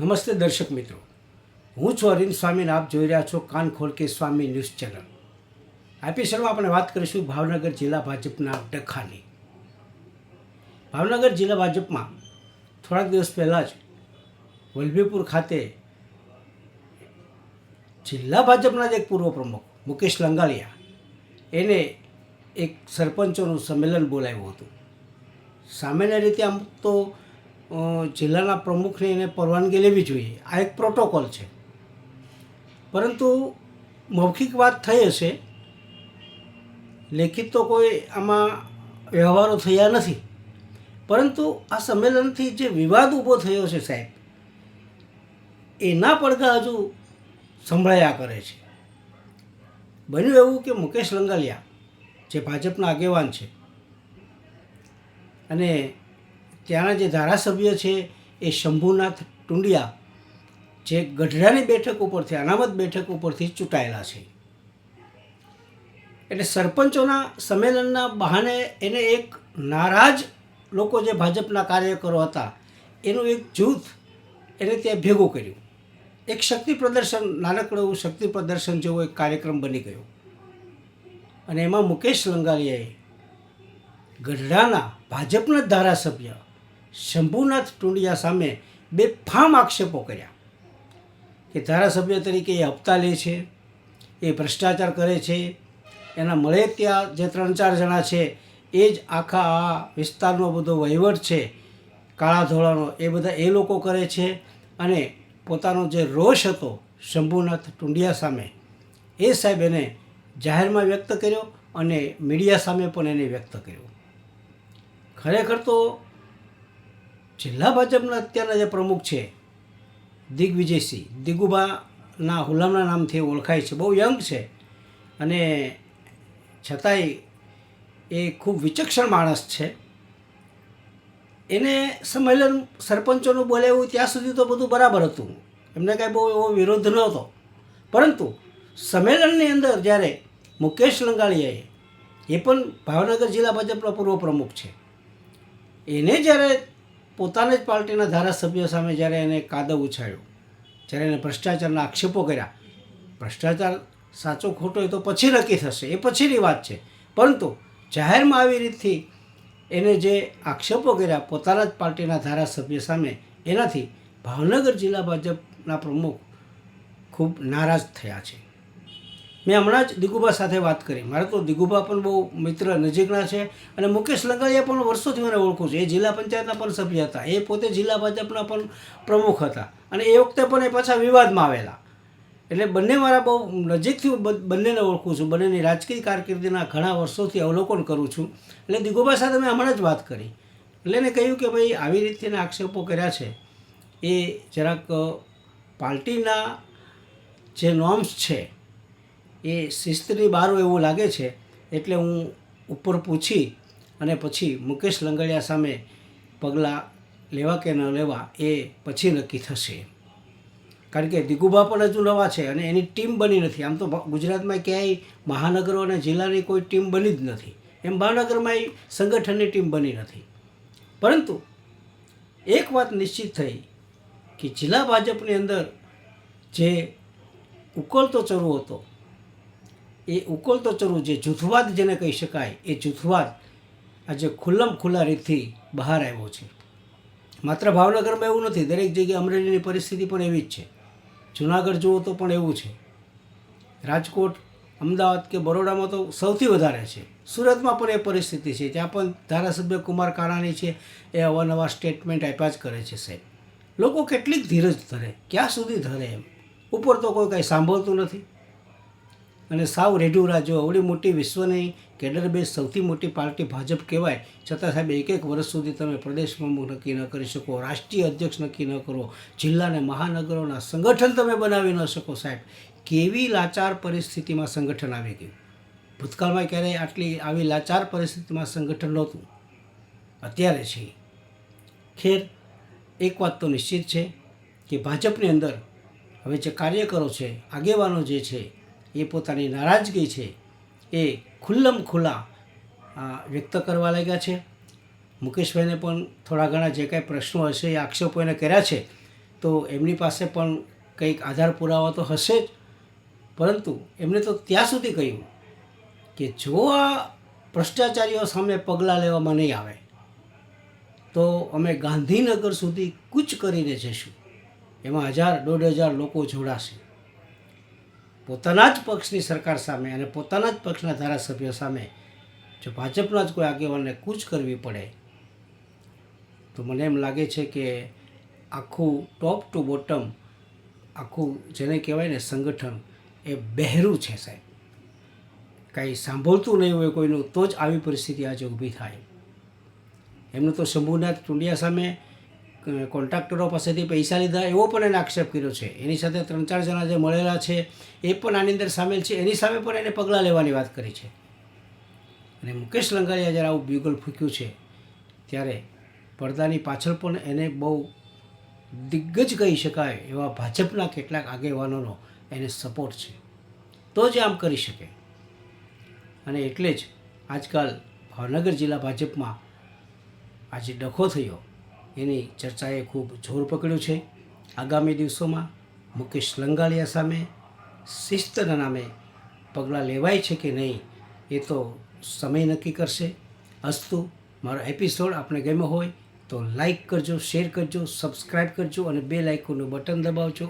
નમસ્તે દર્શક મિત્રો. હું છું અરવિંદ સ્વામીને આપ જોઈ રહ્યા છો કાન ખોલ કે સ્વામી ન્યૂઝ ચેનલ. આ એપિસોડમાં આપણે વાત કરીશું ભાવનગર જિલ્લા ભાજપના ડખાની. ભાવનગર જિલ્લા ભાજપમાં થોડાક દિવસ પહેલાં જ વલભીપુર ખાતે જિલ્લા ભાજપના જ એક પૂર્વ પ્રમુખ, મુકેશ લંગાલિયા, એને એક સરપંચોનું સંમેલન બોલાવ્યું હતું. સામાન્ય રીતે આમ તો જિલ્લાના પ્રમુખને એને પરવાનગી લેવી જોઈએ. આ એક પ્રોટોકોલ છે. પરંતુ મૌખિક વાત થઈ હશે. લેખિત તો કોઈ આમાં વ્યવહારો થયા નથી. પરંતુ આ સંમેલનથી જે વિવાદ ઊભો થયો છે સાહેબ, એના પડઘા હજુ સંભળાયા કરે છે. બન્યું એવું કે મુકેશ લંગાલિયા, જે ભાજપના આગેવાન છે, અને ત્યાંના જે ધારાસભ્ય છે એ શંભુનાથ ટુંડિયા, જે ગઢડાની બેઠક ઉપરથી, અનામત બેઠક ઉપરથી ચૂંટાયેલા છે. એટલે સરપંચોના સંમેલનના બહાને એને એક નારાજ લોકો જે ભાજપના કાર્યકરો હતા, એનું એક જૂથ એને ત્યાં ભેગું કર્યું. એક શક્તિ પ્રદર્શન, નાનકડું એવું શક્તિ પ્રદર્શન જેવો એક કાર્યક્રમ બની ગયો. અને એમાં મુકેશ લંગાલિયાએ ગઢડાના ભાજપના ધારાસભ્ય શંભુનાથ ટુંડિયા સામે બે ફામ આક્ષેપો કર્યા કે ધારાસભ્ય તરીકે એ હપ્તા લે છે, એ ભ્રષ્ટાચાર કરે છે, એના મળે ત્યાં જે ત્રણ ચાર જણા છે, એ જ આખા આ વિસ્તારનો બધો વહીવટ છે, કાળા ધોળાનો, એ બધા એ લોકો કરે છે અને પોતાનો જે રોષ હતો શંભુનાથ ટુંડિયા સામે, એ સાહેબ એને જાહેરમાં વ્યક્ત કર્યો અને મીડિયા સામે પણ એને વ્યક્ત કર્યો. ખરેખર તો જિલ્લા ભાજપના અત્યારના જે પ્રમુખ છે, દિગ્વિજયસિંહ. દિગુબાના હુલામના નામથી ઓળખાય છે. બહુ યંગ છે. અને છતાંય એ ખૂબ વિચક્ષણ માણસ છે. એને સંમેલન સરપંચોનું બોલાવ્યું ત્યાં સુધી તો બધું બરાબર હતું. એમને કાંઈ બહુ એવો વિરોધ નહોતો. પરંતુ સંમેલનની અંદર જ્યારે મુકેશ લંગાળિયાએ એ પણ ભાવનગર જિલ્લા ભાજપના પૂર્વ પ્રમુખ છે. એને જ્યારે પોતાની જ પાર્ટીના ધારાસભ્ય સામે જ્યારે એને કાદવ ઉછાળ્યો, જ્યારે એને ભ્રષ્ટાચારના આક્ષેપો કર્યા, ભ્રષ્ટાચાર સાચો ખોટો એ તો પછી નક્કી થશે, એ પછીની વાત છે. પરંતુ જાહેરમાં આવી રીતથી એને જે આક્ષેપો કર્યા પોતાના જ પાર્ટીના ધારાસભ્ય સામે, એનાથી ભાવનગર જિલ્લા ભાજપના પ્રમુખ ખૂબ નારાજ થયા છે. મેં હમણાં જ દિગુભા સાથે વાત કરી. મારે તો દિગુભા પણ બહુ મિત્ર નજીકના છે અને મુકેશ લંગાળિયા પણ વર્ષોથી મને ઓળખું છું. એ જિલ્લા પંચાયતના પણ સભ્ય હતા. એ પોતે જિલ્લા ભાજપના પણ પ્રમુખ હતા અને એ વખતે પણ એ પાછા વિવાદમાં આવેલા. એટલે બંને મારા બહુ નજીકથી હું બંનેને ઓળખું છું. બંનેની રાજકીય કારકિર્દીના ઘણા વર્ષોથી અવલોકન કરું છું. એટલે દિગુબા સાથે મેં હમણાં જ વાત કરી. એટલે એને કહ્યું કે ભાઈ, આવી રીતના આક્ષેપો કર્યા છે. એ જરાક પાર્ટીના જે નોર્મ્સ છે એ શિસ્તની બહાર એવું લાગે છે, એટલે હું ઉપર પૂછી અને પછી મુકેશ લંગડિયા સામે પગલાં લેવા કે ન લેવા એ પછી નક્કી થશે. કારણ કે દિગુબા પણ હજુ નવા છે અને એની ટીમ બની નથી. આમ તો ગુજરાતમાં ક્યાંય મહાનગરો અને જિલ્લાની કોઈ ટીમ બની જ નથી. એમ મહાનગરમાં સંગઠનની ટીમ બની નથી. પરંતુ એક વાત નિશ્ચિત થઈ કે જિલ્લા ભાજપની અંદર જે ઉકળતો ચરો હતો એ ઉકળતો ચરુ, જે જૂથવાદ જેને કહી શકાય, એ જૂથવાદ આજે ખુલ્લમ ખુલ્લા રીતથી બહાર આવ્યો છે. માત્ર ભાવનગરમાં એવું નથી, દરેક જગ્યાએ અમરેલીની પરિસ્થિતિ પણ એવી જ છે. જુનાગઢ જુઓ તો પણ એવું છે. રાજકોટ, અમદાવાદ કે બરોડામાં તો સૌથી વધારે છે. સુરતમાં પણ એ પરિસ્થિતિ છે ત્યાં પણ ધારાસભ્ય કુમાર કાણાની છે, એ અવાનવા સ્ટેટમેન્ટ આપ્યા જ કરે છે, સાહેબ. લોકો કેટલીક ધીરજ ધરે, ક્યાં સુધી ધરે એમ? ઉપર તો કોઈ કાંઈ સાંભળતું નથી. અને સાવ રેઢુરા રાજ્યો અવડી મોટી વિશ્વની કેડર બેઝ સૌથી મોટી પાર્ટી ભાજપ કહેવાય. છતાં સાહેબ, એક એક વર્ષ સુધી તમે પ્રદેશ પ્રમુખ નક્કી ન કરી શકો, રાષ્ટ્રીય અધ્યક્ષ નક્કી ન કરો, જિલ્લાને મહાનગરોના સંગઠન તમે બનાવી ન શકો સાહેબ. કેવી લાચાર પરિસ્થિતિમાં સંગઠન આવી ગયું? ભૂતકાળમાં ક્યારેય આટલી આવી લાચાર પરિસ્થિતિમાં સંગઠન નહોતું. અત્યારે છે. ખેર, એક વાત તો નિશ્ચિત છે કે ભાજપની અંદર હવે જે કાર્યકરો છે, આગેવાનો જે છે એ પોતાની નારાજગી છે એ ખુલ્લમ ખુલ્લા વ્યક્ત કરવા લાગ્યા છે. મુકેશભાઈને પણ થોડા ઘણા જે કાંઈ પ્રશ્નો હશે, એ આક્ષેપો એને કર્યા છે, તો એમની પાસે પણ કંઈક આધાર પુરાવા તો હશે જ. પરંતુ એમણે તો ત્યાં સુધી કહ્યું કે જો આ ભ્રષ્ટાચારીઓ સામે પગલાં લેવામાં નહીં આવે, તો અમે ગાંધીનગર સુધી કૂચ કરીને જઈશું. એમાં હજાર, દોઢ હજાર લોકો જોડાશે. પોતાના જ પક્ષની સરકાર સામે અને પોતાના જ પક્ષના ધારાસભ્યો સામે જો ભાજપના જ કોઈ આગેવાનને કૂચ કરવી પડે, તો મને એમ લાગે છે કે આખું ટોપ ટુ બોટમ, આખું જેને કહેવાય ને સંગઠન, એ બહેરું છે સાહેબ. કાંઈ સાંભળતું નહીં હોય કોઈનું, તો જ આવી પરિસ્થિતિ આજે ઊભી થાય. એમનું તો શંભુનાથ ટુંડિયા સામે કોન્ટ્રાક્ટરો પાસેથી પૈસા લીધા, એવો પણ એને આક્ષેપ કર્યો છે. એની સાથે ત્રણ ચાર જણા જે મળેલા છે, એ પણ આની અંદર સામેલ છે. એની સામે પણ એને પગલાં લેવાની વાત કરી છે. અને મુકેશ લંગારિયા જ્યારે આવું બ્યુગલ ફૂક્યું છે, ત્યારે પડદાની પાછળ પણ એને બહુ દિગ્ગજ કહી શકાય એવા ભાજપના કેટલાક આગેવાનોનો એને સપોર્ટ છે. તો જ આમ કરી શકે. અને એટલે જ આજકાલ ભાવનગર જિલ્લા ભાજપમાં આજે ડખો થયો. એની ચર્ચાએ ખૂબ જોર પકડ્યું છે. આગામી દિવસોમાં મુકેશ લંગાળિયા સામે શિસ્તના નામે પગલાં લેવાય છે કે નહીં, એ તો સમય નક્કી કરશે. અસ્તુ, મારો એપિસોડ આપણે ગમ્યો હોય તો લાઈક કરજો, શેર કરજો સબસ્ક્રાઈબ કરજો અને બે લાઇકોનું બટન દબાવજો.